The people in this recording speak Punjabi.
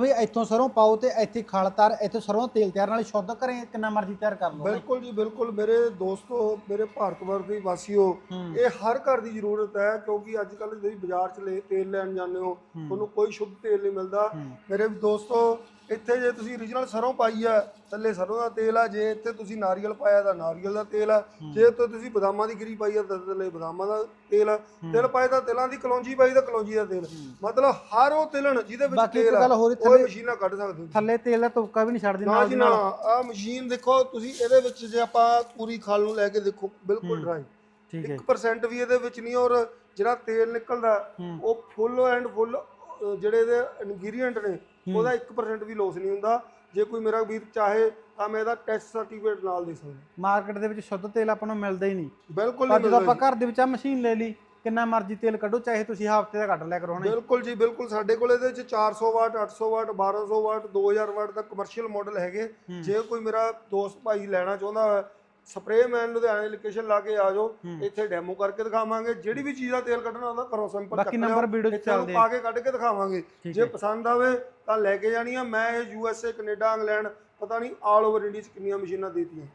ਵੀ ਇੱਥੋਂ ਸਰੋਂ ਪਾਓ ਤੇ ਇੱਥੇ ਖਲ ਤਰ ਇੱਥੇ ਸਰੋਂ ਤੇਲ ਤਿਆਰ ਨਾਲ ਸ਼ੁੱਧ ਕਰੇ ਕਿੰਨਾ ਮਰਜ਼ੀ ਤਿਆਰ ਕਰ ਲਓ ਬਿਲਕੁਲ ਜੀ ਬਿਲਕੁਲ ਮੇਰੇ ਦੋਸਤੋ ਮੇਰੇ ਭਾਰਤ ਵਰਗ ਦੇ ਵਾਸੀਓ। ਇਹ ਹਰ ਘਰ ਦੀ ਜ਼ਰੂਰਤ ਹੈ ਕਿਉਂਕਿ ਅੱਜ ਕੱਲ੍ਹ ਤੁਸੀਂ ਬਾਜ਼ਾਰ 'ਚ ਲੈ ਤੇਲ ਲੈਣ ਜਾਂਦੇ ਹੋ ਤੁਹਾਨੂੰ ਕੋਈ ਸ਼ੁੱਧ ਤੇਲ ਨਹੀਂ ਮਿਲਦਾ। ਮੇਰੇ ਦੋਸਤੋ ਇੱਥੇ ਜੇ ਤੁਸੀਂ origignal ਸਰੋਂ ਪਾਈ ਆ ਥੱਲੇ ਸਰੋਂ ਦਾ ਤੇਲ ਆ ਜੇ ਇੱਥੇ ਤੁਸੀਂ ਨਾਰੀਅਲ ਪਾਇਆ ਤਾਂ ਨਾਰੀਅਲ ਦਾ ਤੇਲ ਆ ਜੇ ਇੱਥੇ ਤੁਸੀਂ ਬਦਾਮਾਂ ਦੀ ਗਿਰੀ ਪਾਈ ਆ ਤਾਂ ਥੱਲੇ ਬਦਾਮਾਂ ਦਾ ਤੇਲ ਆ। ਤਿਲ ਪਾਏ ਤਾਂ ਤਿਲਾਂ ਦੀ ਕਲੌਂਜੀ ਪਾਈ ਤਾਂ ਕਲੌਂਜੀ ਦਾ ਤੇਲ। ਮਤਲਬ ਹਰ ਉਹ ਤਿਲਣ ਜਿਹਦੇ ਵਿੱਚ ਬਾਕੀ ਇੱਕ ਤੇਲ ਆ ਗੱਲ ਹੋਰ ਉਹ ਥੱਲੇ- ਮਸ਼ੀਨਾਂ ਕੱਢ ਸਕਦੇ ਥੱਲੇ ਤੇਲ ਦਾ ਤੁਪਕਾ ਵੀ ਨਹੀਂ ਛੱਡਦੀ ਨਾ ਨਾਲ ਜੀ ਦੀ ਨਾ ਨਾਲ ਆ ਮਸ਼ੀਨ ਦੇਖੋ ਤੁਸੀਂ ਇਹਦੇ ਵਿੱਚ ਜੇ ਆਪਾਂ ਪੂਰੀ ਖਾਲ ਨੂੰ ਲੈ ਕੇ ਦੇਖੋ ਬਿਲਕੁਲ ਡਰਾਈ ਠੀਕ ਹੈ। 1% ਵੀ ਇਹਦੇ ਵਿੱਚ ਨਹੀਂ ਔਰ ਜਿਹੜਾ ਤੇਲ ਨਿਕਲਦਾ ਹੂੰ। ਉਹ ਫੁੱਲ ਐਂਡ ਫੁੱਲ ਜਿਹੜੇ ਇਹਦੇ ਇਨਗਰੀਡੀਐਂਟ ਨੇ ਉਹਦਾ 1% ਵੀ ਲੋਸ ਨਹੀਂ ਹੁੰਦਾ। ਜੇ ਕੋਈ ਮੇਰਾ ਵੀਰ ਚਾਹੇ ਤਾਂ ਮੈਂ ਇਹਦਾ ਟੈਸਟ ਸਰਟੀਫਿਕੇਟ ਨਾਲ ਦੇ ਸਕਦਾ। ਮਾਰਕੀਟ ਦੇ ਵਿੱਚ ਸ਼ੁੱਧ ਤੇਲ ਆਪਾਂ ਨੂੰ ਮਿਲਦਾ ਹੀ ਨਹੀਂ। ਬਿਲਕੁਲ ਨਹੀਂ ਜਦੋਂ ਆਪਾਂ ਘਰ ਦੇ ਵਿੱਚ ਆ ਮਸ਼ੀਨ ਲੈ ਲਈ ਕਿੰਨਾ ਮਰਜ਼ੀ ਤੇਲ ਕੱਢੋ ਚਾਹੇ ਤੁਸੀਂ ਹਫ਼ਤੇ ਦਾ ਕੱਢ ਲਿਆ ਕਰੋ ਹਣੇ ਬਿਲਕੁਲ ਜੀ ਬਿਲਕੁਲ। ਸਾਡੇ ਕੋਲ ਇਹਦੇ ਵਿੱਚ 400 ਵਾਟ 800 ਵਾਟ 1200 ਵਾਟ 2000 ਵਾਟ ਦਾ ਕਮਰਸ਼ੀਅਲ ਮਾਡਲ ਹੈਗੇ। ਜੇ ਕੋਈ ਮੇਰਾ ਦੋਸਤ ਭਾਈ ਲੈਣਾ ਚਾਹੁੰਦਾ ਹੈ ਸਪਰੇਅ ਮੈਨ ਲੁਧਿਆਣੇ ਲੋਕੇਸ਼ਨ ਲਾ ਕੇ ਆ ਜਾਓ। ਇੱਥੇ ਡੈਮੋ ਕਰਕੇ ਦਿਖਾਵਾਂਗੇ। ਜਿਹੜੀ ਵੀ ਚੀਜ਼ ਦਾ ਤੇਲ ਕੱਢਣਾ ਉਹਦਾ ਕਰੋ ਸਿੰਪਲ ਬਾਕੀ number video 'ਚ ਚੱਲਦੇ ਆ। ਪਾ ਕੇ ਕੱਢ ਕੇ ਦਿਖਾਵਾਂਗੇ। ਜੇ ਪਸੰਦ ਆਵੇ ਤਾਂ ਲੈ ਕੇ ਜਾਣੀ ਆ ਮੈਂ ਇਹ U S A Canada England ਪਤਾ ਨਹੀਂ ਆਲ ਓਵਰ ਇੰਡੀਆ ਚ ਕਿੰਨੀਆਂ ਮਸ਼ੀਨਾਂ ਦੇਤੀਆਂ।